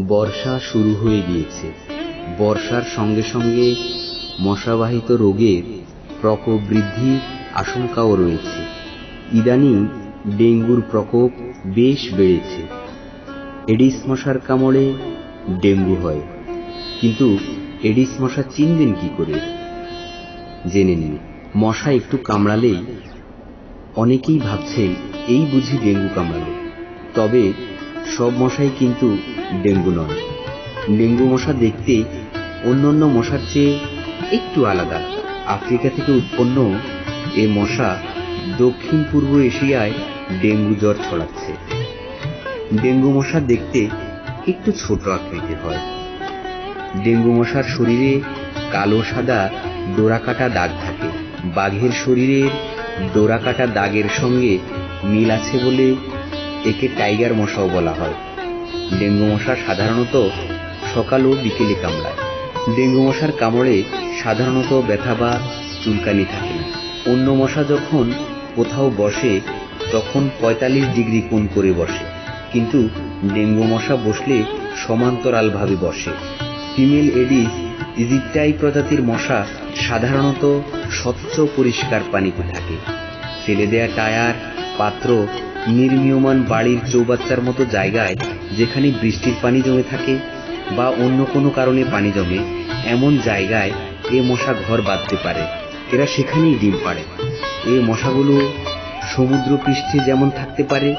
বর্ষা শুরু হয়ে গিয়েছে। বর্ষার সঙ্গে সঙ্গে মশাবাহিত রোগের প্রকোপ বৃদ্ধির আশঙ্কাও রয়েছে। ইদানিং ডেঙ্গুর প্রকোপ বেশ বেড়েছে। এডিস মশার কামড়ে ডেঙ্গু হয়। কিন্তু এডিস মশা চিনবেন কি করে? জেনে নিন। মশা একটু কামড়ালেই অনেকেই ভাবছেন, এই বুঝি ডেঙ্গু কামড়ালো। তবে সব মশাই কিন্তু ডেঙ্গু নয় ডেঙ্গু মশা দেখতে অন্যান্য মশার চেয়ে একটু আলাদা। আফ্রিকা থেকে উৎপন্ন এ মশা দক্ষিণ পূর্ব এশিয়ায় ডেঙ্গু জ্বর ছড়াচ্ছে। ডেঙ্গু মশা দেখতে একটু ছোট আকৃতির হয়। ডেঙ্গু মশার শরীরে কালো সাদা ডোরাকাটা দাগ থাকে। বাঘের শরীরের ডোরাকাটা দাগের সঙ্গে মিল আছে বলে একে টাইগার মশাও বলা হয়। ডেঙ্গু মশা সাধারণত সকাল ও বিকেলে কামড়ায়। ডেঙ্গু মশার কামড়ে সাধারণত ব্যথা বা চুলকানি থাকে না। অন্য মশা যখন কোথাও বসে, তখন পঁয়তাল্লিশ ডিগ্রি কোণ করে বসে। কিন্তু ডেঙ্গু মশা বসলে সমান্তরালভাবে বসে। ফিমেল এডিস ইজিপ্টাই প্রজাতির মশা সাধারণত স্বচ্ছ পরিষ্কার পানিতে থাকে। ফেলে দেয়া টায়ার, পাত্র নির্মীয়মান বাড়ির চৌবাচ্চার মতো জায়গায় যেখানে বৃষ্টির পানি জমে থাকে বা অন্য কোনো কারণে পানি জমে, এমন জায়গায় এ মশা ঘর বাঁধতে পারে। এরা সেখানেই ডিম পাড়ে। এই মশাগুলো সমুদ্র পৃষ্ঠে যেমন থাকতে পারে,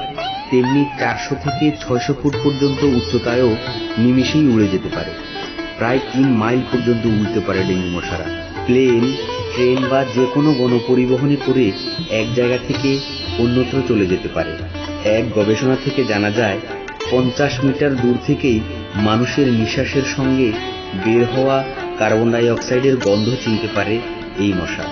তেমনি চারশো থেকে ছয়শো ফুট পর্যন্ত উচ্চতায়ও নিমিষেই উড়ে যেতে পারে। প্রায় তিন মাইল পর্যন্ত উড়তে পারে ডেঙ্গু মশারা। প্লেন, ট্রেন বা যে কোনো গণপরিবহনে করে এক জায়গা থেকে অন্যত্র চলে যেতে পারে। এক গবেষণা থেকে জানা যায়, পঞ্চাশ মিটার দূর থেকেই মানুষের নিঃশ্বাসের সঙ্গে বের হওয়া কার্বন ডাই অক্সাইডের গন্ধ চিনতে পারে এই মশা।